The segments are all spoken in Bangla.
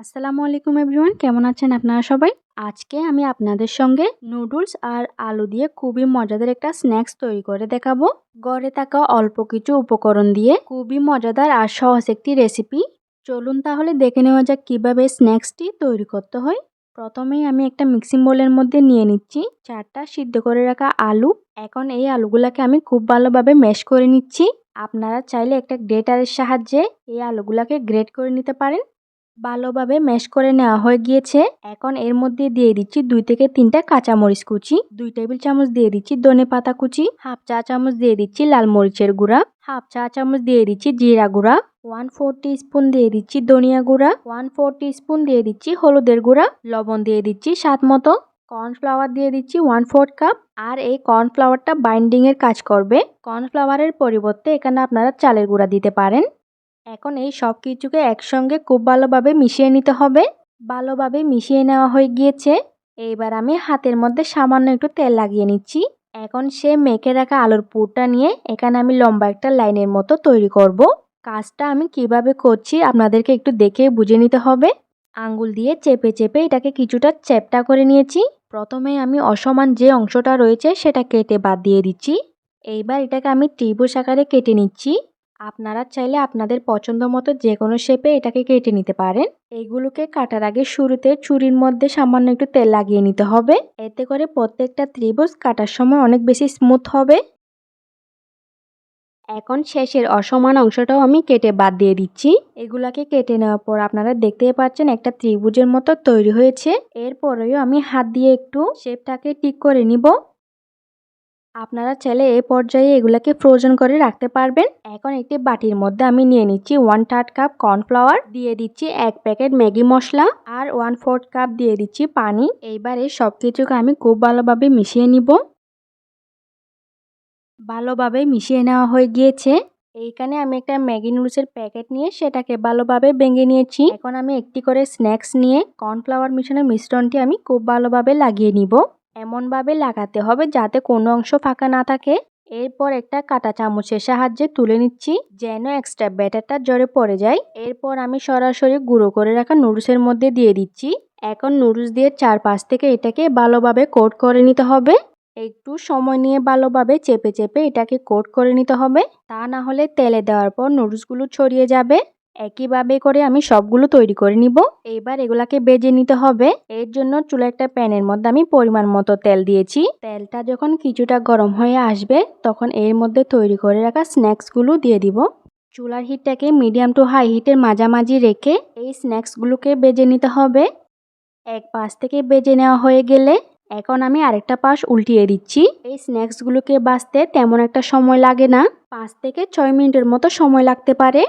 আসসালামু আলাইকুম এভরিওয়ান, কেমন আছেন আপনারা সবাই? আজকে আমি আপনাদের সঙ্গে নুডলস আর আলু দিয়ে খুবই মজাদার একটা স্ন্যাক্স তৈরি করে দেখাবো। গড়ে থাকা অল্প কিছু উপকরণ দিয়ে খুবই মজাদার আর সহজ একটি রেসিপি। চলুন তাহলে দেখে নেওয়া যাক কীভাবে স্ন্যাক্সটি তৈরি করতে হয়। প্রথমেই আমি একটা মিক্সিং বোলের মধ্যে নিয়ে নিচ্ছি চারটা সিদ্ধ করে রাখা আলু। এখন এই আলুগুলাকে আমি খুব ভালোভাবে ম্যাশ করে নিচ্ছি। আপনারা চাইলে একটা গ্রেটারের সাহায্যে এই আলুগুলাকে গ্রেট করে নিতে পারেন। ভালোভাবে ম্যাশ করে নেওয়া হয়ে গিয়েছে। এখন এর মধ্যে দিয়ে দিচ্ছি দুই থেকে তিনটা কাঁচামরিচ কুচি, দুই টেবিল চামচ দিয়ে দিচ্ছি ধনে পাতা কুচি, হাফ চা চামচ দিয়ে দিচ্ছি লাল মরিচের গুঁড়া, হাফ চা চামচ দিয়ে দিচ্ছি জিরা গুঁড়া ওয়ান ফোর স্পুন দিয়ে দিচ্ছি ধনিয়া গুঁড়া ওয়ান ফোর স্পুন দিয়ে দিচ্ছি হলুদের গুঁড়া, লবণ দিয়ে দিচ্ছি স্বাদ মতো কর্নফ্লাওয়ার দিয়ে দিচ্ছি ওয়ান ফোর্থ কাপ আর এই কর্নফ্লাওয়ারটা বাইন্ডিংয়ের কাজ করবে। কর্নফ্লাওয়ারের পরিবর্তে এখানে আপনারা চালের গুঁড়া দিতে পারেন। এখন এই সব কিছুকে একসঙ্গে খুব ভালোভাবে মিশিয়ে নিতে হবে। ভালোভাবে মিশিয়ে নেওয়া হয়ে গিয়েছে। এইবার আমি হাতের মধ্যে সামান্য একটু তেল লাগিয়ে নিচ্ছি। এখন সে মেখে রাখা আলুর পুরটা নিয়ে এখানে আমি লম্বা একটা লাইনের মতো তৈরি করব। কাজটা আমি কীভাবে করছি আপনাদেরকে একটু দেখে বুঝে নিতে হবে। আঙ্গুল দিয়ে চেপে চেপে এটাকে কিছুটা চ্যাপটা করে নিয়েছি। প্রথমে আমি অসমান যে অংশটা রয়েছে সেটা কেটে বাদ দিয়ে দিচ্ছি। এইবার এটাকে আমি ত্রিভুজ আকারে কেটে নিচ্ছি। আপনারা চাইলে আপনাদের পছন্দ মতো যে কোনো শেপে এটাকে কেটে নিতে পারেন। এইগুলোকে কাটার আগে শুরুতে চুরির মধ্যে সামান্য একটু তেল লাগিয়ে নিতে হবে। এতে করে প্রত্যেকটা ত্রিভুজ কাটার সময় অনেক বেশি স্মুথ হবে। এখন শেষের অসমান অংশটাও আমি কেটে বাদ দিয়ে দিচ্ছি। এগুলাকে কেটে নেওয়ার পর আপনারা দেখতেই পাচ্ছেন একটা ত্রিভুজের মতো তৈরি হয়েছে। এরপরেও আমি হাত দিয়ে একটু শেপটাকে ঠিক করে নিব। আপনারা চাইলে এই পর্যায়ে এগুলাকে ফ্রোজেন করে রাখতে পারবেন। এখন একটি বাটির মধ্যে আমি নিয়ে নিচ্ছি ওয়ান থার্ড কাপ কর্নফ্লাওয়ার দিয়ে দিচ্ছি এক প্যাকেট ম্যাগি মশলা আর ওয়ান ফোর্থ কাপ দিয়ে দিচ্ছি পানি। এইবার এই সব কিছুকে আমি খুব ভালোভাবে মিশিয়ে নিব। ভালোভাবে মিশিয়ে নেওয়া হয়ে গিয়েছে। এইখানে আমি একটা ম্যাগি নুডলসের প্যাকেট নিয়ে সেটাকে ভালোভাবে ভেঙে নিয়েছি। এখন আমি একটি করে স্ন্যাক্স নিয়ে কর্নফ্লাওয়ার মিশানোর মিশ্রণটি আমি খুব ভালোভাবে লাগিয়ে নিব। এমনভাবে লাগাতে হবে যাতে কোনো অংশ ফাঁকা না থাকে। এরপর একটা কাটা চামচের সাহায্যে তুলে নিচ্ছি, যেন এক্সট্রা ব্যাটারটা জড়ে পড়ে যায়। এরপর আমি সরাসরি গুঁড়ো করে রাখা নুডলসের মধ্যে দিয়ে দিচ্ছি। এখন নুডলস দিয়ে চারপাশ থেকে এটাকে ভালোভাবে কোট করে নিতে হবে। একটু সময় নিয়ে ভালোভাবে চেপে চেপে এটাকে কোট করে নিতে হবে। তা না হলে তেলে দেওয়ার পর নুডলসগুলো ছড়িয়ে যাবে। একইভাবে করে আমি সবগুলো তৈরি করে নিব। এইবার এগুলাকে বেজে নিতে হবে। এর জন্য চুলা একটা প্যানের মধ্যে আমি পরিমাণ মতো তেল দিয়েছি। তেলটা যখন কিছুটা গরম হয়ে আসবে, তখন এর মধ্যে তৈরি করে রাখা স্ন্যাক্সগুলো দিয়ে দিব। চুলার হিটটাকে মিডিয়াম টু হাই হিটের মাঝামাঝি রেখে এই স্ন্যাক্সগুলোকে বেজে নিতে হবে। এক পাশ থেকে বেজে নেওয়া হয়ে গেলে এখন আমি আরেকটা পাশ উল্টিয়ে দিচ্ছি। এই স্ন্যাক্সগুলোকে বাঁচতে তেমন একটা সময় লাগে না। পাঁচ থেকে ছয় মিনিটের মতো সময় লাগতে পারে।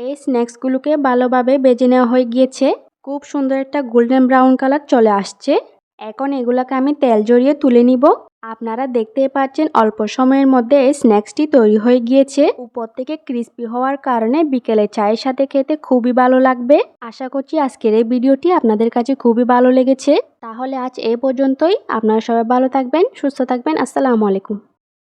এই স্ন্যাক্সগুলোকে ভালোভাবে বেজে নেওয়া হয়ে গিয়েছে। খুব সুন্দর একটা গোল্ডেন ব্রাউন কালার চলে আসছে। এখন এগুলোকে আমি তেল জড়িয়ে তুলে নিব। আপনারা দেখতে পাচ্ছেন অল্প সময়ের মধ্যে এই স্ন্যাক্সটি তৈরি হয়ে গিয়েছে। উপর থেকে ক্রিস্পি হওয়ার কারণে বিকেলে চায়ের সাথে খেতে খুবই ভালো লাগবে। আশা করছি আজকের এই ভিডিওটি আপনাদের কাছে খুবই ভালো লেগেছে। তাহলে আজ এ পর্যন্তই। আপনারা সবাই ভালো থাকবেন, সুস্থ থাকবেন। আসসালামু আলাইকুম।